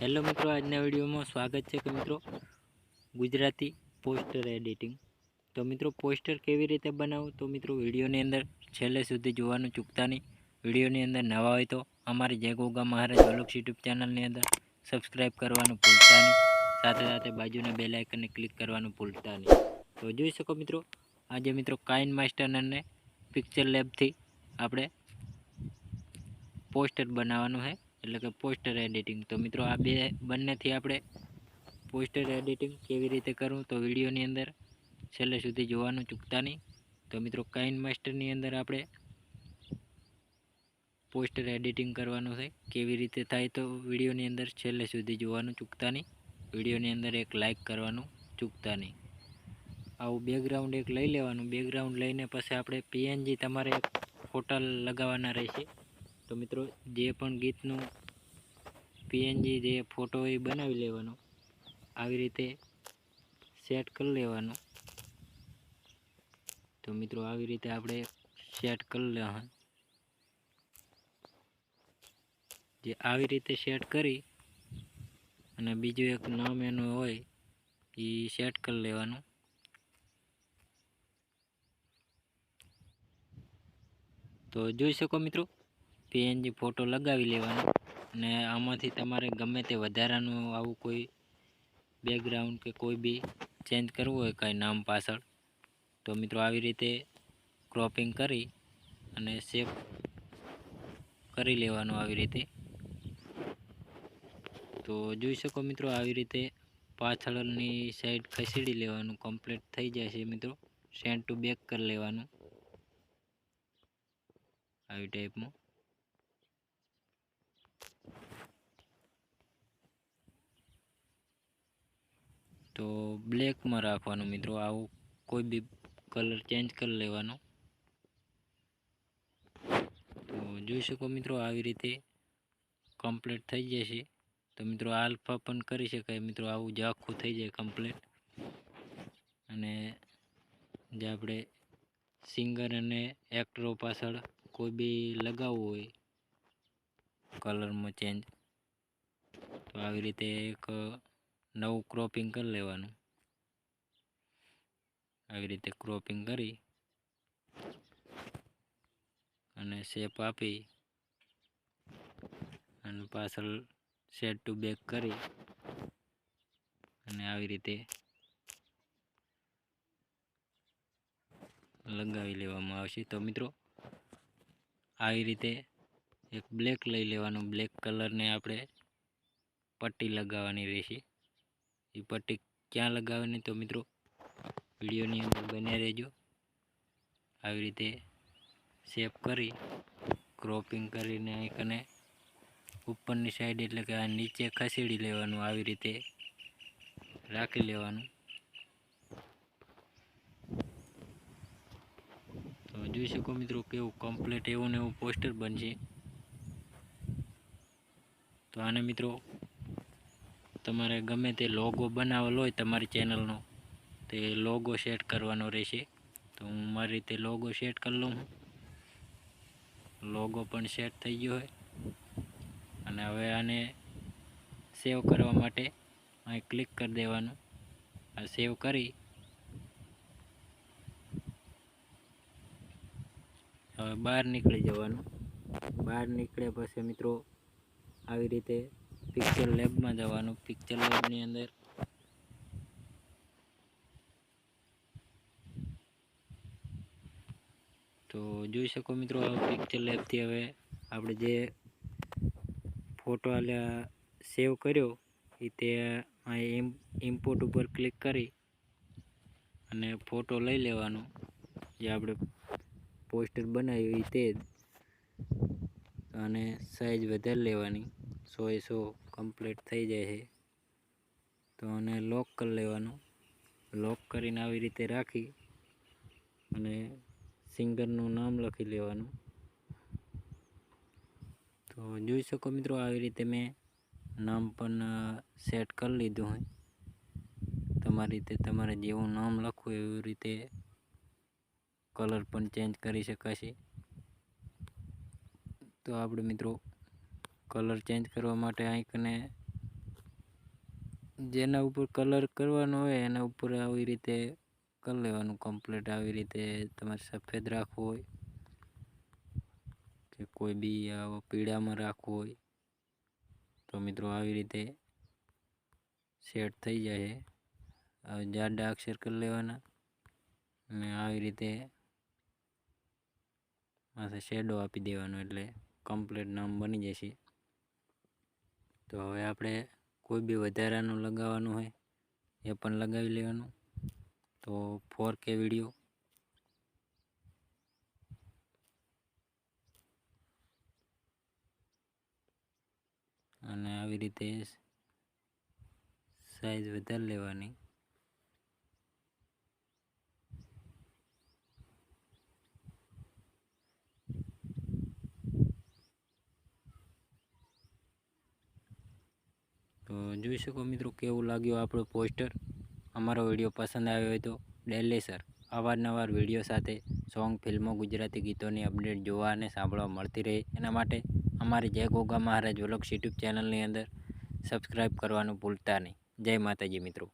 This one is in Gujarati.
હેલો મિત્રો, આજના વિડીયોમાં સ્વાગત છે કે મિત્રો ગુજરાતી પોસ્ટર એડિટિંગ. તો મિત્રો, પોસ્ટર કેવી રીતે બનાવવું તો મિત્રો, વિડીયોની અંદર છેલ્લે સુધી જોવાનું ચૂકતા નહીં. વિડીયોની અંદર નવા હોય તો અમારી જય ગોગા મહારાજ ઓલોક્સ યુટ્યુબ ચેનલની અંદર સબસ્ક્રાઈબ કરવાનું ભૂલતા નહીં. સાથે સાથે બાજુના બેલ આઇકનને ક્લિક કરવાનું ભૂલતા નહીં. તો જોઈ શકો મિત્રો, આજે મિત્રો કાઇન માસ્ટર અને પિક્ચર લેબથી આપણે પોસ્ટર બનાવવાનું છે. એટલે કે પોસ્ટર એડિટિંગ તો મિત્રો આ બે બંનેથી આપણે પોસ્ટર એડિટિંગ કેવી રીતે કરવું તો વિડીયોની અંદર છેલ્લે સુધી જોવાનું ચૂકતા નહીં. તો મિત્રો કાઇન માસ્ટરની અંદર આપણે પોસ્ટર એડિટિંગ કરવાનું છે. કેવી રીતે થાય તો વિડીયોની અંદર છેલ્લે સુધી જોવાનું ચૂકતા નહીં. વિડીયોની અંદર એક લાઇક કરવાનું ચૂકતા નહીં. આવું બેકગ્રાઉન્ડ એક લઈ લેવાનું. બેકગ્રાઉન્ડ લઈને પછી આપણે પીએનજી તમારે ફોટા લગાવવાના રહેશે. તો મિત્રો, જે પણ ગીતનું પીએનજી જે ફોટો એ બનાવી લેવાનો, આવી રીતે સેટ કરી લેવાનું. તો મિત્રો, આવી રીતે આપણે સેટ કરી લેવા જે આવી રીતે સેટ કરી અને બીજું એક નામ એનું હોય, એ સેટ કરી લેવાનું. તો જોઈ શકો મિત્રો પીએનજી ફોટો લગાવી લેવાનો. અને આમાંથી તમારે ગમે તે વધારાનું આવું કોઈ બેકગ્રાઉન્ડ કે કોઈ બી ચેન્જ કરવું હોય કાંઈ નામ પાછળ, તો મિત્રો આવી રીતે ક્રોપિંગ કરી અને સેવ કરી લેવાનું આવી રીતે. તો જોઈ શકો મિત્રો આવી રીતે પાછળની સાઈડ ખસેડી લેવાનું કમ્પ્લીટ થઈ જાય છે મિત્રો. સેન્ડ ટુ બેક કરી લેવાનું. આવી ટાઈપમાં તો બ્લેકમાં રાખવાનું મિત્રો. આવું કોઈ બી કલર ચેન્જ કરી લેવાનો. તો જોઈ શકો મિત્રો આવી રીતે કમ્પ્લીટ થઈ જશે. તો મિત્રો આલ્ફા પણ કરી શકાય. મિત્રો આવું જ આખું થઈ જાય કમ્પ્લીટ અને જે આપણે સિંગર અને એક્ટરો પાછળ કોઈ બી લગાવવું હોય કલરમાં ચેન્જ તો આવી રીતે એક નવું ક્રોપિંગ કરી લેવાનું. આવી રીતે ક્રોપિંગ કરી અને શેપ આપી અને પાછળ સેટ ટુ બેક કરી અને આવી રીતે લગાવી લેવામાં આવશે. તો મિત્રો, આવી રીતે એક બ્લેક લઈ લેવાનું. બ્લેક કલરને આપણે પટ્ટી લગાવવાની રહેશે. પટ્ટી ક્યાં લગાવવાની તો મિત્રો વિડીયોની અંદર બન્યા રહેજો. આવી રીતે શેપ કરી ક્રોપિંગ કરીને અને ઉપરની સાઈડ એટલે કે આ નીચે ખસેડી લેવાનું, આવી રીતે રાખી લેવાનું. તો જોઈ શકો મિત્રો કેવું કમ્પ્લીટ એવું ને એવું પોસ્ટર બનશે. તો આને મિત્રો તમારે ગમે તે લોગો બનાવેલો હોય તમારી ચેનલનો તે લોગો સેટ કરવાનો રહેશે. તો હું મારી રીતે લોગો સેટ કરી લઉં લોગો પણ સેટ થઈ ગયો હોય અને હવે આને સેવ કરવા માટે અહીં ક્લિક કરી દેવાનું. આ સેવ કરી. હવે બહાર નીકળી જવાનું. બહાર નીકળ્યા પછી મિત્રો, આવી રીતે પિક્ચર લેબમાં જવાનું પિક્ચર લેબની અંદર. તો જોઈ શકો મિત્રો પિક્ચર લેબથી હવે આપણે જે ફોટો આલ્યા સેવ કર્યો, એ તે ઇમ્પોર્ટ ઉપર ક્લિક કરી અને ફોટો લઈ લેવાનો. જે આપણે પોસ્ટર બનાવ્યું એ તે અને સાઈઝ વધારી લેવાની. સો એ સો કમ્પ્લીટ થઈ જાય છે. તો આને લોક કરી લેવાનું. લોક કરીને આવી રીતે રાખી અને સિંગરનું નામ લખી લેવાનું. તો જોઈ શકો મિત્રો આવી રીતે મેં નામ પણ સેટ કરી લીધું હોય તમારી રીતે તમારે જેવું નામ લખવું એવી રીતે કલર પણ ચેન્જ કરી શકાશે. તો આપણે મિત્રો કલર ચેન્જ કરવા માટે આઈકને જેના ઉપર કલર કરવાનો હોય, એના ઉપર આવી રીતે કરી લેવાનું કમ્પ્લીટ આવી રીતે તમારે સફેદ રાખવું હોય કે કોઈ બી આવો પીળામાં રાખવો હોય, તો મિત્રો આવી રીતે સેટ થઈ જાય. હવે જાડા અક્ષર કરી લેવાના અને આવી રીતે માથે શેડો આપી દેવાનો એટલે કમ્પ્લીટ નામ બની જશે. તો હવે આપણે કોઈ બી વધારાનું લગાવવાનું હોય, એ પણ લગાવી લેવાનું. તો ફોર કે વીડિયો અને આવી રીતે સાઈઝ વધારી લેવાની તો જોઈ શકો મિત્રો કેવું લાગ્યું આપણું પોસ્ટર? અમારો વીડિયો પસંદ આવ્યો હોય તો ડેલી અવારનવાર વીડિયો સાથે સોંગ, ફિલ્મો, ગુજરાતી ગીતોની અપડેટ જોવા અને સાંભળવા મળતી રહે. એના માટે અમારી જય ગોગા મહારાજ વ્લોગ્સ યુટ્યુબ ચેનલની અંદર સબસ્ક્રાઈબ કરવાનું ભૂલતા નહીં. જય માતાજી મિત્રો.